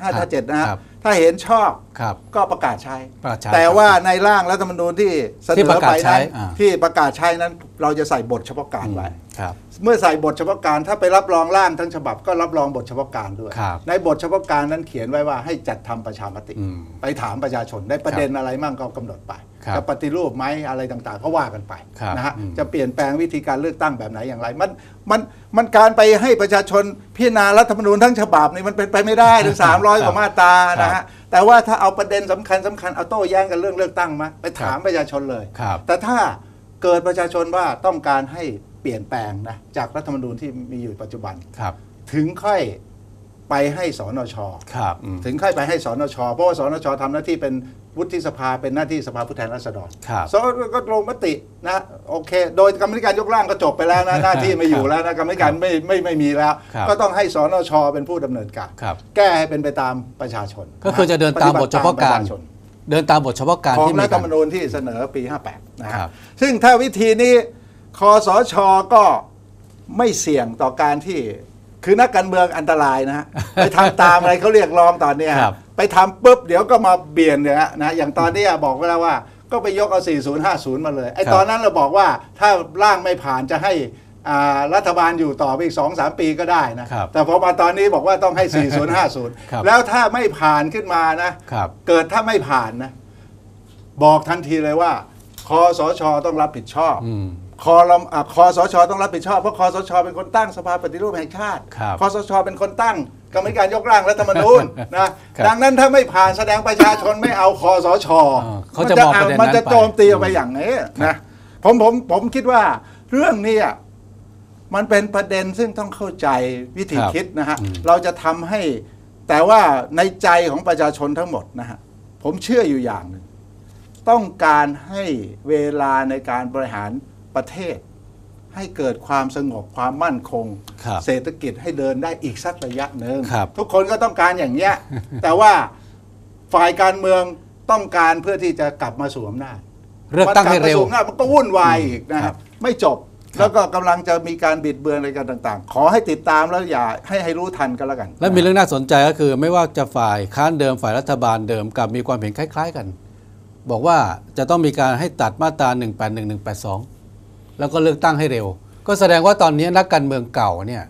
ห้าครัห้าบเจ็ดนะฮะครับถ้าเห็นชอบครับ ก็ประกาศใช้ ประกาศใช้แต่ครับว่าในร่างรัฐธรรมนูญที่เสนที่ปอระกาไปศใช้นั้นอ่า ที่ประกาศใช้นั้นเราจะใส่บทเฉพาะการไว้ครับ เมื่อใส่บทเฉพาะการถ้าไปรับรองร่างทั้งฉบับก็รับรองบทเฉพาะการด้วยครับในบทเฉพาะการนั้นเขียนไว้ว่าให้จัดทำประชามติอืมไปถามประชาชนได้ประเด็นอะไรมั่งก็กำหนดไปครับจะปฏิรูปไหมอะไรต่างๆ ก็ว่ากันไปครับนะฮะอืมจะเปลี่ยนแปลงวิธีการเลือกตั้งแบบไหนอย่างไรมันมันมันการไปให้ประชาชนพิจารณารัฐธรรมนูญทั้งฉบับนี่มันเป็นไปไม่ได้ถึง300กว่ามาตรานะฮะแต่ว่าถ้าเอาประเด็นสำคัญสำคัญเอาโต้แย้งกันเรื่องเลือกตั้งมาไปถามประชาชนเลยครับแต่ถ้าเกิดประชาชนว่าต้องการให้เปลี่ยนแปลงนะจากรัฐธรรมนูญที่มีอยู่ปัจจุบันครับ ถึงค่อยไปให้สนชครับอืมถึงค่อยไปให้สนชเพราะว่าสนชทำหน้าที่เป็นวุฒิสภาเป็นหน้าที่สภาผู้แทนราษฎรครับสนก็ลงมตินะโอเค โดยกรรมธิการยกร่างก็จบไปแล้วนะหน้าที่ไม่อยู่แล้วนะกรรมธิการไม่ไม่ไม่มีแล้วครับก็ต้องให้สนชเป็นผู้ดำเนินการครับแก้ให้เป็นไปตามประชาชน ก็คือจะเดินตามบทเฉพาะการปฏิบัติตมปะชนเดินตามบทเฉพาะการของที่มีรัฐธการรรมนูญที่เสนอปี 58นะคครัรับบซึ่งถ้าวิธีนี้ คอสชก็ไม่เสี่ยงต่อการที่ คือนักการเมืองอันตรายนะฮะไปทำตามอะไรเขาเรียกร้องตอนเนี้ยครับ ไปทำปุ๊บเดี๋ยวก็มาเบียนเนี่ยนะ อย่างตอนเนี้ยบอกไว้แล้วว่า ก็ไปยกเอา 4050 มาเลย ไอ้ครับ ตอนนั้นเราบอกว่าถ้าร่างไม่ผ่านจะให้อ่ารัฐบาลอยู่ต่อไปอีก 2-3 ปีก็ได้นะ ครับแต่พอมาตอนนี้บอกว่าต้องให้ ครับ 4050 แล้วถ้าไม่ผ่านขึ้นมานะ ครับ เกิดถ้าไม่ผ่านนะ บอกทันทีเลยว่าคอสชต้องรับผิดชอบ อืม คอรมอะคอสชต้องรับผิดชอบเพราะคอสชเป็นคนตั้งสภาปฏิรูปแห่งชาติครับคอสชเป็นคนตั้งกรรมธิการยกร่างรัฐธรรมนูญนะครับดังนั้นถ้าไม่ผ่านแสดงประชาชนไม่เอาคอสชอ่าเขาจะมองประเด็นนั้นมันจะไปโจมตีออกไปอย่างนี้นะผมผมผมคิดว่าเรื่องเนี้ยมันเป็นประเด็นซึ่งต้องเข้าใจวิธีครับคิดนะฮะอืมเราจะทำให้แต่ว่าในใจของประชาชนทั้งหมดนะฮะผมเชื่ออยู่อย่างหนึ่งต้องการให้เวลาในการบริหาร ประเทศ ให้เกิดความสงบความมั่นคง ครับเศรษฐกิจให้เดินได้อีกสักระยะหนึ่งครับ ทุกคนก็ต้องการอย่างเนี้ย แต่ว่าฝ่ายการเมืองต้องการเพื่อที่จะกลับมาสู่อำนาจ เลือกตั้งให้เร็ว มันกลับมาสู่อำนาจมันก็วุ่นวายอีกนะคครัรับบไม่จบแล้วก็กำลังจะมีการบิดเบือนอะไรกันต่าง ๆ ขอให้ติดตามแล้วอย่าให้ให้รู้ทันกันแล้วกันและมีเรื่องน่าสนใจก็คือ ไม่ว่าจะฝ่ายค้านเดิมฝ่ายรัฐบาลเดิมกับมีความเห็นคล้าย ๆกัน บอกว่าจะต้องมีการให้ตัดมาตรา181 182 แล้วก็เลือกตั้งให้เร็ว ก็แสดงว่าตอนนี้นักการเมืองเก่าเนี่ย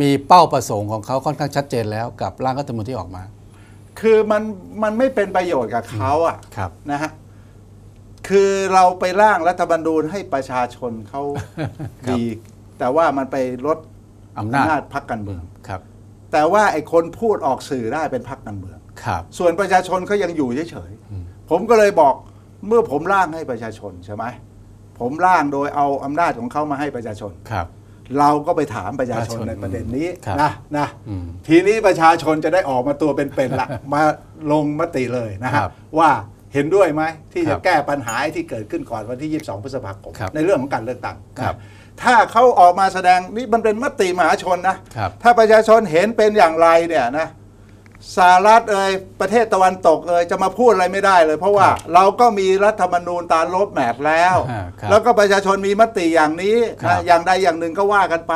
มีเป้าประสงค์ของเขาค่อนข้างชัดเจนแล้วกับร่างรัฐธรรมนูญที่ออกมา คือมันมันไม่เป็นประโยชน์กับเขาอะครับนะฮะคือเราไปร่างรัฐธรรมนูญให้ประชาชนเขาครับดี แต่ว่ามันไปลดอำนาจอำนาจพรรคการเมืองครับ แต่ว่าไอ้คนพูดออกสื่อได้เป็นพรรคการเมืองครับ ส่วนประชาชนเขายังอยู่เฉยอืมๆผมก็เลยบอกเมื่อผมร่างให้ประชาชนใช่ไหม ผมร่างโดยเอาอำนาจของเขามาให้ประชาชน ครับ เราก็ไปถามประชาชนประชาชนในประเด็นนี้ครับนะนะอืมทีนี้ประชาชนจะได้ออกมาตัวเป็นๆละ มาลงมติเลยนะคครัรับบว่าเห็นด้วยไหมที่ครัจะบแก้ปัญหาที่เกิดขึ้นก่อนวันที่ 22 พฤษภาคมครับในเรื่องของการเลือกตั้งครับนะถ้าเขาออกมาแสดงนี่มันเป็นมติมหาชนนะครับ ถ้าประชาชนเห็นเป็นอย่างไรเนี่ยนะ สหรัฐเอ่ยประเทศตะวันตกเอ่ยจะมาพูดอะไรไม่ได้เลย เพราะว่าครับเราก็มีรัฐธรรมนูญตามรถแมพแล้ว อ่าครับแล้วก็ประชาชนมีมติอย่างนี้ครันะบอย่างใดอย่างหนึ่งก็ว่ากันไป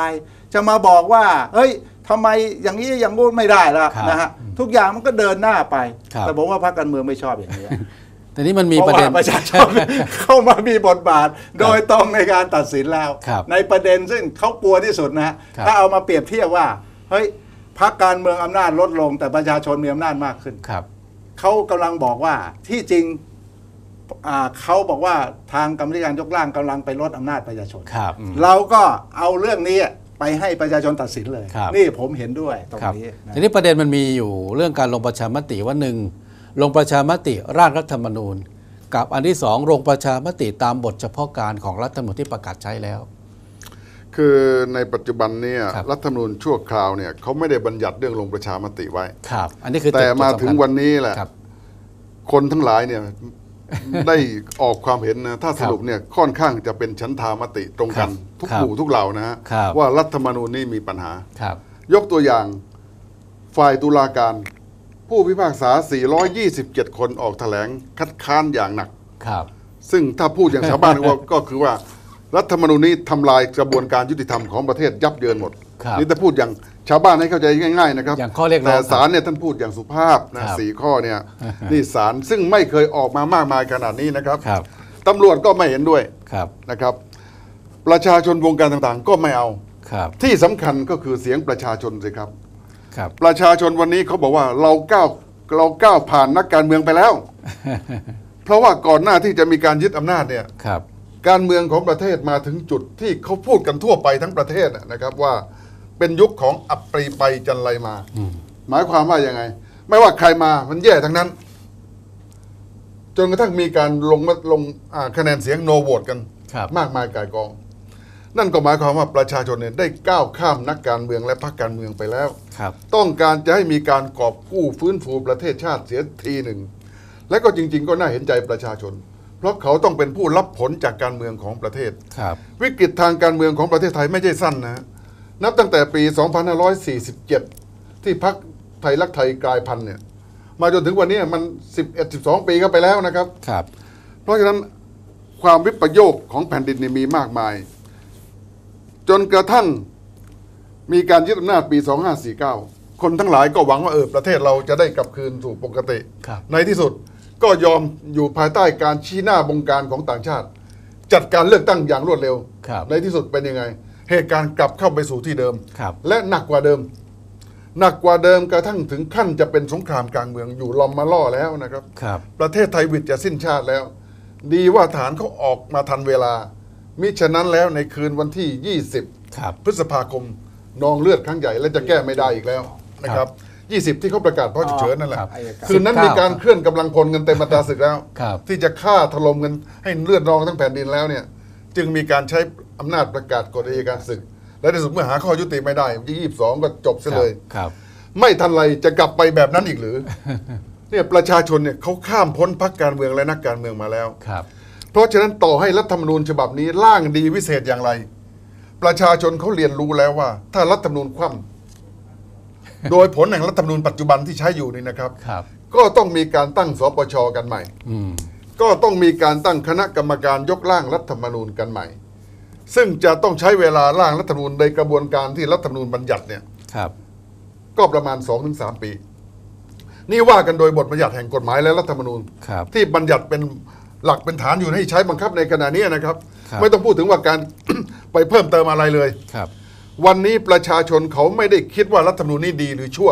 จะมาบอกว่า เฮ้ยทำไมอย่างนี้อย่างงู้นไม่ได้ละครับนะฮะทุกอย่างมันก็เดินหน้าไป ครับ แต่ผมว่าพรรคการเมืองไม่ชอบอย่างนี้ แต่นี้มันมีเพประราะเด็น ว่าประชาชน เข้ามามีบทบาท โดยตรงในการตัดสินแล้ว ครับในประเด็นซึ่งเขากลัวที่สุดนะฮะครับถ้าเอามาเปรียบเทียบว่า เฮ้ย พรรคการเมืองอำนาจลดลง แต่ประชาชนมีอำนาจมากขึ้นครับ เขากำลังบอกว่าที่จริงอ่าเขาบอกว่าทางกรรมธิการยกร่างกำลังไปลดอำนาจประชาชนครับอืมเราก็เอาเรื่องนี้ไปให้ประชาชนตัดสินเลยครับนี่ผมเห็นด้วยตรงครับนี้นะทีนี้ประเด็นมันมีอยู่เรื่องการลงประชามติว่าหนึ่งลงประชามติร่างรัฐธรรมนูญ กับอันที่สองลงประชามติตามบทเฉพาะการของรัฐธรรมนูญที่ประกาศใช้แล้ว คือในปัจจุบันเนี่ยครับ รัฐธรรมนูญชั่วคราวเนี่ยเขาไม่ได้บัญญัติเรื่องลงประชามติไว้ ครับ อันนี้คือแต่จุดมาสำคัญถึงวันนี้แหละ ครับ คนทั้งหลายเนี่ย ได้ออกความเห็นนะถ้าคสรับรุปเนี่ยค่อนข้างจะเป็นชั้นทามติตรงกันครับทุกครับหมู่ทุกเหล่านะฮะครับ ว่ารัฐธรรมนูญนี่มีปัญหา ครับ ยกตัวอย่างฝ่ายตุลาการ ผู้พิพากษา 427 คนออกแถลงคัดค้านอย่างหนัก ครับ ซึ่งถ้าพูดอย่างชาวบ้านก็ ก็คือว่า รัฐธรรมนูญนี้ทำลายกระบวนการยุติธรรมของประเทศยับเยินหมด ครับนี่ถ้าพูดอย่างชาวบ้านให้เข้าใจง่ายๆนะครับอย่างข้อเรียกร้องแต่ศาลเนี่ยท่านพูดอย่างสุภาพนะครับ สี่ข้อเนี่ยนี่ศาลซึ่งไม่เคยออกมามากมายขนาดนี้นะครับครับตำรวจก็ไม่เห็นด้วยครับ นะครับ ประชาชนวงการต่างๆ ก็ไม่เอา ครับที่สำคัญก็คือเสียงประชาชนสิครับ ครับ ประชาชนวันนี้เขาบอกว่าเราก้าวเราก้าวผ่านนักการเมืองไปแล้ว เพราะว่าก่อนหน้าที่จะมีการยึดอำนาจเนี่ย ครับ การเมืองของประเทศมาถึงจุดที่เขาพูดกันทั่วไปทั้งประเทศนะครับว่าเป็นยุคของอัปรีไปจันไรมาอืมหมายความว่ายังไง ไม่ว่าใครมามันแย่ทั้งนั้น จนกระทั่งมีการลงมลงอ่าคะแนนเสียงโนโหวตกันครับมากมายก่ายกอง นั่นก็หมายความว่าประชาชนเนี่ยได้ก้าวข้ามนักการเมืองและพรรคการเมืองไปแล้วครับต้องการจะให้มีการกอบกู้ฟื้นฟูประเทศชาติเสียทีหนึ่ง และก็จริง ๆ ก็น่าเห็นใจประชาชน เพราะเขาต้องเป็นผู้รับผลจากการเมืองของประเทศ ครับ วิกฤตทางการเมืองของประเทศไทยไม่ใช่สั้นนะฮะนับตั้งแต่ปี 2547 ที่พักไทยรักไทยกลายพันธุ์เนี่ย มาจนถึงวันนี้มัน 11 12 ปีก็ไปแล้วนะครับ ครับ เพราะฉะนั้นความวิปโยคของแผ่นดินนี่มีมากมาย จนกระทั่งมีการยึดอำนาจปี 2549 คนทั้งหลายก็หวังว่าเออประเทศเราจะได้กลับคืนสู่ปกติ ครับ ในที่สุด ก็ยอมอยู่ภายใต้การชี้หน้าบงการของต่างชาติ จัดการเลือกตั้งอย่างรวดเร็ว ครับในที่สุดเป็นยังไง เหตุการณ์กลับเข้าไปสู่ที่เดิม ครับ และหนักกว่าเดิม หนักกว่าเดิมกระทั่งถึงขั้นจะเป็นสงครามกลางเมืองอยู่ลอมมาล่อแล้วนะครับ ครับประเทศไทยวิทย์จะสิ้นชาติแล้ว ดีว่าฐานเขาออกมาทันเวลา มิฉะนั้นแล้วในคืนวันที่ 20 ครับ พฤษภาคมนองเลือดครั้งใหญ่และจะแก้ไม่ได้อีกแล้วนะครับ 20 ที่เขาประกาศเพราะฉุกเฉินนั่นแหละครับคืนนั้นมีการเคลื่อนกำลังพลกันเต็มมาตราศึกแล้ว ครับ ที่จะฆ่าถล่มกันให้เลือดนองทั้งแผ่นดินแล้วเนี่ย จึงมีการใช้อำนาจประกาศกฎอัยการศึก และในที่สุดเมื่อหาข้อยุติไม่ได้วันที่22 ก็จบซะเลย ครับ ไม่ทันไรจะกลับไปแบบนั้นอีกหรือ เนี่ยประชาชนเนี่ยเขาข้ามพ้นพักการเมืองและนักการเมืองมาแล้ว ครับ เพราะฉะนั้นต่อให้รัฐธรรมนูญฉบับนี้ร่างดีวิเศษอย่างไร ประชาชนเขาเรียนรู้แล้วว่า ถ้ารัฐธรรมนูญคว่ำ โดยผลแห่งรัฐธรรมนูญปัจจุบันที่ใช้อยู่นี่นะครับ ครับ ก็ต้องมีการตั้งสปชกันใหม่ อืม ก็ต้องมีการตั้งคณะกรรมการยกร่างรัฐธรรมนูญกันใหม่ ซึ่งจะต้องใช้เวลาร่างรัฐธรรมนูญในกระบวนการที่รัฐธรรมนูญบัญญัติเนี่ย ครับ ก็ประมาณ 2-3 ปี นี่ว่ากันโดยบทบัญญัติแห่งกฎหมายและรัฐธรรมนูญ ครับ ที่บัญญัติเป็นหลักเป็นฐานอยู่ให้ใช้บังคับในขณะนี้นะครับ ครับ ไม่ต้องพูดถึงว่าการ ไปเพิ่มเติมอะไรเลย ครับ วันนี้ประชาชนเขาไม่ได้คิดว่ารัฐธรรมนูญนี้ดีหรือชั่ว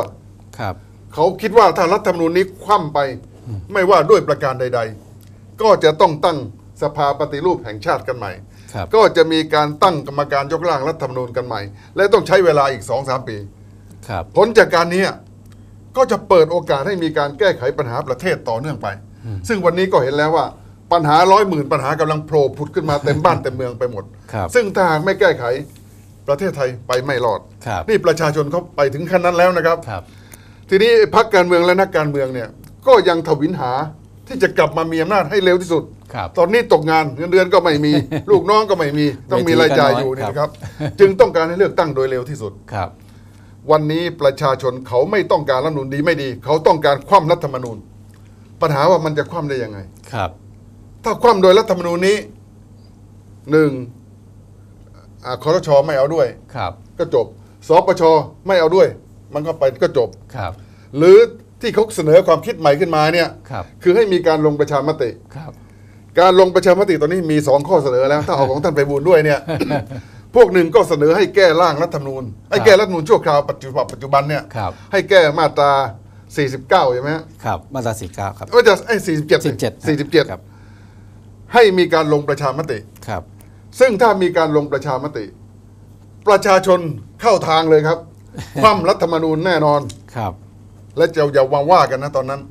ครับ เขาคิดว่าถ้ารัฐธรรมนูญนี้คว่ำไป ไม่ว่าด้วยประการใด ๆ ก็จะต้องตั้งสภาปฏิรูปแห่งชาติกันใหม่ ครับ ก็จะมีการตั้งกรรมการยกร่างรัฐธรรมนูญกันใหม่ และต้องใช้เวลาอีกสองสามปี ครับ ผลจากการนี้ก็จะเปิดโอกาสให้มีการแก้ไขปัญหาประเทศต่อเนื่องไป ซึ่งวันนี้ก็เห็นแล้วว่าปัญหาร้อยหมื่นปัญหากำลังโผล่ผุดขึ้นมาเต็มบ้านเต็มเมืองไปหมด ครับ ซึ่งถ้าหากไม่แก้ไข ประเทศไทยไปไม่รอด ครับนี่ประชาชนเขาไปถึงขั้นนั้นแล้วนะครับ ครับ ทีนี้พรรคการเมืองและนักการเมืองเนี่ยก็ยังทวินหาที่จะกลับมามีอำนาจให้เร็วที่สุด ครับ ตอนนี้ตกงานเงินเดือนก็ไม่มี ลูกน้องก็ไม่มีต้องมีรายจ่ายอยู่เวทีก็น้อยนี่นะครับ จึงต้องการให้เลือกตั้งโดยเร็วที่สุด ครับ วันนี้ประชาชนเขาไม่ต้องการรัฐธรรมนูญดีไม่ดี เขาต้องการคว่ำรัฐธรรมนูญ ปัญหาว่ามันจะคว่ำได้ยังไง ครับ ถ้าคว่ำโดยรัฐธรรมนูญนี้หนึ่ง อ่าคอรชไม่เอาด้วย ครับ ก็จบสปชไม่เอาด้วย มันก็ไปก็จบ ครับ หรือที่เขาเสนอความคิดใหม่ขึ้นมาเนี่ยครับ คือให้มีการลงประชามติ ครับ การลงประชามติตอนนี้มีสองข้อเสนอแล้ว ถ้าเอาของท่านไปบูลย์ด้วยเนี่ย พวกหนึ่งก็เสนอให้แก้ร่างรัฐธรรมนูญให้แก้รัฐธรรมนูญชั่วคราวปัจจุบันปัจจุบันเนี่ยครับ ให้แก้มาตรา 49 ใช่ไหมฮะครับ มาตราสี่เก้าครับว่าจะไอ้47สิบเจ็ด47 ครับ ให้มีการลงประชามติ ครับ ซึ่งถ้ามีการลงประชามติ ประชาชนเข้าทางเลยครับ คว่ำรัฐธรรมนูญแน่นอนครับ และจะอย่าว่าว่ากันนะตอนนั้น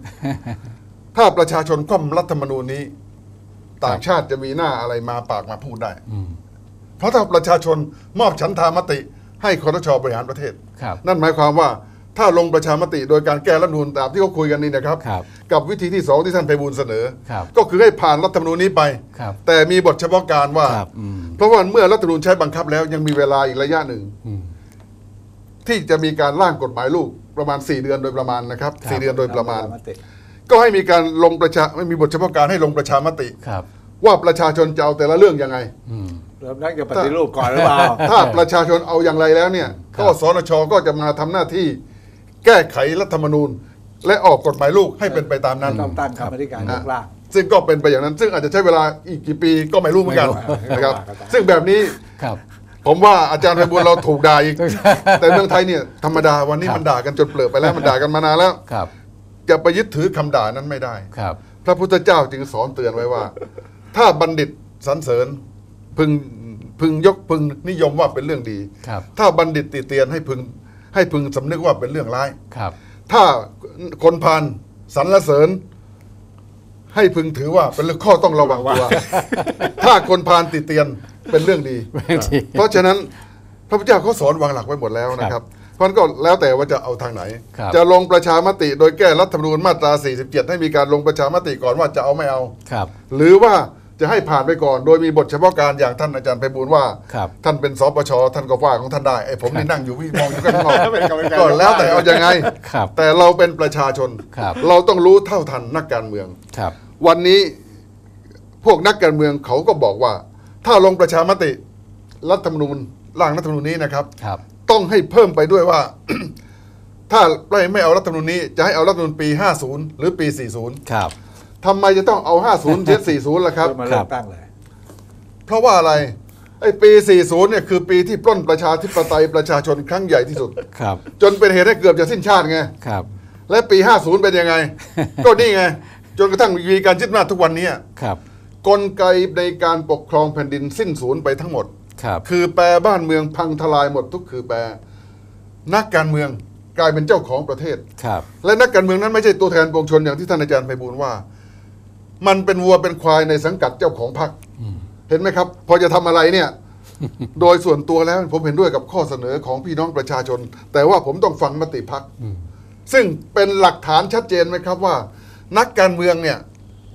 ถ้าประชาชนคว่ำรัฐธรรมนูญนี้ ต่างชาติจะมีหน้าอะไรมาปากมาพูดได้อืมเพราะถ้าประชาชนมอบฉันทามติ ให้คอรชบริหารประเทศครับนั่นหมายความว่าถ้าลงประชามติโดยการแก้รัฐธรรมนูญตามที่เขาคุยกันนี่นะครับครับ กับวิธีที่สองที่ท่านไพบูลย์เสนอ ครับก็คือให้ผ่านรัฐธรรมนูญนี้ไป ครับแต่มีบทเฉพาะการว่า ครับอืม เพราะว่าเมื่อรัฐธรรมนูญใช้บังคับแล้วยังมีเวลาอีกระยะหนึ่ง อืม ที่จะมีการร่างกฎหมายลูกประมาณ 4 เดือนโดยประมาณนะครับครับ สี่เดือนโดยประมาณ มติ ก็ให้มีการลงประชาไม่มีบทเฉพาะการให้ลงประชามติ ครับ ว่าประชาชนจะเอาแต่ละเรื่องยังไง อืมรวมทั้งจะปฏิรูปก่อนหรือเปล่า ถ้าประชาชนเอาอย่างไรแล้วเนี่ยครับก็สนชก็จะมาทำหน้าที่แก้ไขรัฐธรรมนูญ และออกกฎหมายลูกให้เป็นไปตามนั้น ต้องตั้งกรรมธิการยกร่าง ซึ่งก็เป็นไปอย่างนั้น ซึ่งอาจจะใช้เวลาอีกกี่ปีก็ไม่รู้เหมือนกันไม่รู้นะครับไม่รู้ซึ่งแบบนี้ครับผมว่าอาจารย์ไพบูลย์เราถูกด่าอีก แต่เมืองไทยเนี่ยธรรมดาวันนี้มันด่ากันจนเปลือกไปแล้วมันด่ากันมานานแล้วครับจะไปยึดถือคำด่านั้นไม่ได้ครับ พระพุทธเจ้าจึงสอนเตือนไว้ว่า ถ้าบัณฑิตสรรเสริญพึงพึงยกพึงนิยมว่าเป็นเรื่องดีครับถ้าบัณฑิตติเตียนให้พึงให้พึงสำนึกว่าเป็นเรื่องร้ายครับ ถ้า คนพานสรรเสริญ ให้พึงถือว่าเป็นเรื่องข้อต้องระวังตัว ถ้าคนพานติเตียนเป็นเรื่องดีเป็นดีเพราะฉะนั้นพระพุทธเจ้าเขาสอนวางหลักไว้หมดแล้วนะครับเพราะฉะนั้นก็แล้วแต่ว่าจะเอาทางไหนครับจะลงประชามติโดยแก้รัฐธรรมนูญมาตรา 47 ให้มีการลงประชามติก่อนว่าจะเอาไม่เอาครับหรือว่า จะให้ผ่านไปก่อน โดยมีบทเฉพาะการอย่างท่านอาจารย์ไพบูลย์ว่า ครับท่านเป็นสปชท่านก็ว่าของท่านได้ไอ้ผมนี่นั่งอยู่พี่มองอยู่ข้างนอกเป็นกรรมการ ก็แล้วแต่เอายังไง ครับแต่เราเป็นประชาชน ครับ เราต้องรู้เท่าทันนักการเมือง ครับ วันนี้พวกนักการเมืองเขาก็บอกว่า ถ้าลงประชามติรัฐธรรมนูญร่างรัฐธรรมนูญนี้นะครับ ครับ ต้องให้เพิ่มไปด้วยว่า ถ้าไม่ไม่เอารัฐธรรมนูญนี้ จะให้เอารัฐธรรมนูญปี 50 หรือปี 40 ครับ ทำไมจะต้องเอา 50เจ็ด40ล่ะครับเพื่อมาเลือกตั้งเลย เพราะว่าอะไร ไอ้ปี 40 เนี่ยคือปีที่ปล้นประชาธิปไตยประชาชนครั้งใหญ่ที่สุด ครับ จนเป็นเหตุให้เกือบจะสิ้นชาติไง ครับ และปี 50 เป็นยังไง ก็นี่ไง จนกระทั่งมีการยึดอำนาจทุกวันนี้ครับ กลไกในการปกครองแผ่นดินสิ้นสูญไปทั้งหมด ครับ คือแปรบ้านเมืองพังทลายหมดทุกคือแปรนักการเมืองกลายเป็นเจ้าของประเทศ ครับ และนักการเมืองนั้นไม่ใช่ตัวแทนปวงชนอย่างที่ท่านอาจารย์ไพบูลย์ว่า มันเป็นวัวเป็นควายในสังกัดเจ้าของพรรคเห็นไหมครับ พอจะทำอะไรเนี่ย โดยส่วนตัวแล้วผมเห็นด้วยกับข้อเสนอของพี่น้องประชาชน แต่ว่าผมต้องฟังมติพรรคซึ่งเป็นหลักฐานชัดเจนไหมครับว่า นักการเมืองเนี่ย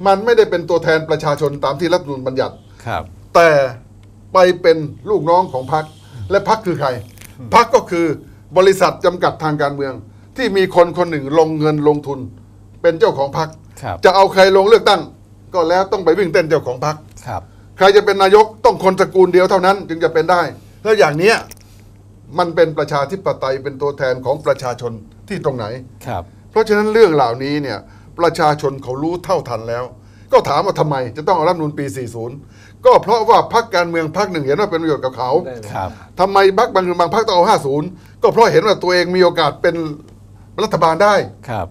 มันไม่ได้เป็นตัวแทนประชาชนตามที่รัฐธรรมนูญบัญญัติครับ แต่ไปเป็นลูกน้องของพรรคและพรรคคือใครพรรคก็คือบริษัทจำกัดทางการเมือง ที่มีคนคนหนึ่งลงเงินลงทุน เป็นเจ้าของพรรคครับ จะเอาใครลงเลือกตั้ง ก็แล้วต้องไปวิ่งเต้นเจ้าของพรรคครับใครจะเป็นนายกต้องคนตระกูลเดียวเท่านั้น จึงจะเป็นได้แล้วอย่างเนี้ยมันเป็นประชาธิปไตยเป็นตัวแทนของประชาชนที่ตรงไหนครับ เพราะฉะนั้นเรื่องเหล่านี้เนี่ยประชาชนเขารู้เท่าทันแล้ว ก็ถามว่าทำไมจะต้องเอารัฐธรรมนูลปี 40 ก็เพราะว่าพรรคการเมืองพรรคหนึ่งเห็นว่าเป็นประโยชน์กับเขาได้เลยครับทำไมพรรคบางบางพรรคต้องเอา 50 ก็เพราะเห็นว่าตัวเองมีโอกาสเป็นรัฐบาลได้ครับ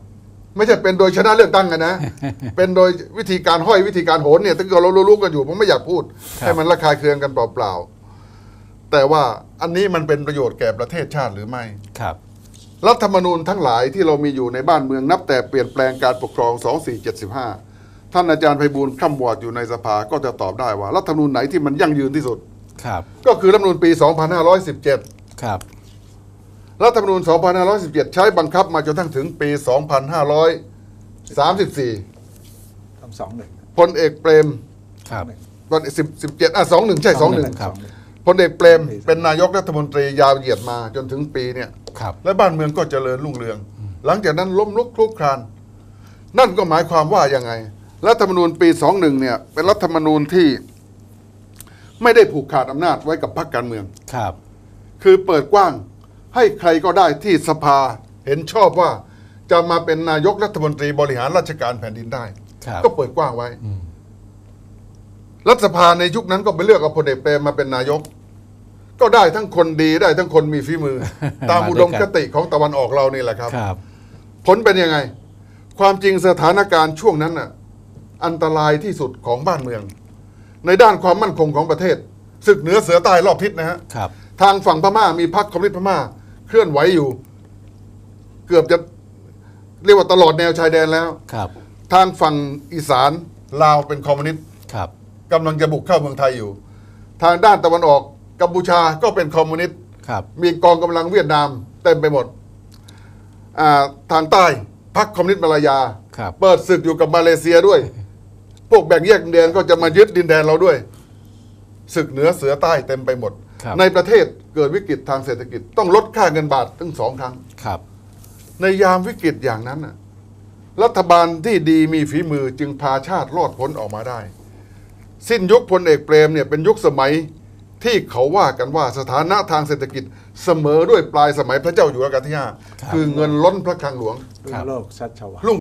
ไม่ใช่เป็นโดยชนะเลือกตั้งกันนะ เป็นโดยวิธีการห้อยวิธีการโหนเนี่ยที่เรารู้ๆกันอยู่ผมไม่อยากพูดครับให้มันระคายเคืองกันเปล่าๆแต่ว่าอันนี้มันเป็นประโยชน์แก่ประเทศชาติหรือไม่ครับ รัฐธรรมนูญทั้งหลายที่เรามีอยู่ในบ้านเมืองนับแต่เปลี่ยนแปลงการปกครอง 2475 ท่านอาจารย์ไพบูลย์ข้ามวอดอยู่ในสภาก็จะตอบได้ว่า รัฐธรรมนูญไหนที่มันยั่งยืนที่สุดครับ ก็คือรัฐธรรมนูญปี 2517 ครับ รัฐธรรมนูญ 2517 ใช้บังคับมาจนทั้งถึงปี 2534ทำสองหนึ่งพลเอกเปรมครับ ตอน10 17อะ21 ใช่ 21 ครับ พลเอกเปรมเป็นนายกรัฐมนตรียาวเหยียดมาจนถึงปีเนี่ย ครับ และบ้านเมืองก็เจริญรุ่งเรือง หลังจากนั้นล้มลุกคลุกคลาน นั่นก็หมายความว่ายังไง รัฐธรรมนูญปี 21 เนี่ย เป็นรัฐธรรมนูญที่ ไม่ได้ผูกขาดอำนาจไว้กับพรรคการเมือง ครับ คือเปิดกว้าง ให้ใครก็ได้ที่สภาเห็นชอบว่าจะมาเป็นนายกรัฐมนตรีบริหารราชการแผ่นดินได้ ครับก็เปิดกว้างไว้รัฐสภาในยุคนั้นก็ไปเลือกเอาพลเอกเปรมมาเป็นนายก ก็ได้ทั้งคนดีได้ทั้งคนมีฝีมือ ตามอุดมคติของตะวันออกเรานี่แหละครับ ครับ ผลเป็นยังไง ความจริงสถานการณ์ช่วงนั้นน่ะ อันตรายที่สุดของบ้านเมือง ในด้านความมั่นคงของประเทศศึกเหนือเสือใต้รอบทิศนะฮะ ครับ ทางฝั่งพม่ามีพรรคคอมมิวนิสต์พม่า เคลื่อนไหวอยู่ เกือบจะเรียกว่าตลอดแนวชายแดนแล้ว ครับ ทางฝั่งอีสานลาวเป็นคอมมิวนิสต์ครับ กำลังจะบุกเข้าเมืองไทยอยู่ ทางด้านตะวันออกกัมพูชาก็เป็นคอมมิวนิสต์ครับ มีกองกำลังเวียดนามเต็มไปหมดอ่าทางใต้พรรคคอมมิวนิสต์มาลายา ครับ เปิดศึกอยู่กับมาเลเซียด้วย พวกแบ่งแยกดินแดนก็จะมายึดดินแดนเราด้วยศึกเหนือเสือใต้เต็มไปหมดครับ ในประเทศเกิดวิกฤตทางเศรษฐกิจ ต้องลดค่าเงินบาทถึงสองครั้งครับ ในยามวิกฤตอย่างนั้นน่ะรัฐบาลที่ดีมีฝีมือจึงพาชาติรอดพ้นออกมาได้ สิ้นยุคพลเอกเปรมเนี่ยเป็นยุคสมัยที่เขาว่ากันว่าสถานะทางเศรษฐกิจเสมอด้วยปลายสมัยพระเจ้าอยู่รัชกาลที่ห้าครับคือเงินล้นพระคลังหลวงรุ่งโลกชัชวาลรุ่ง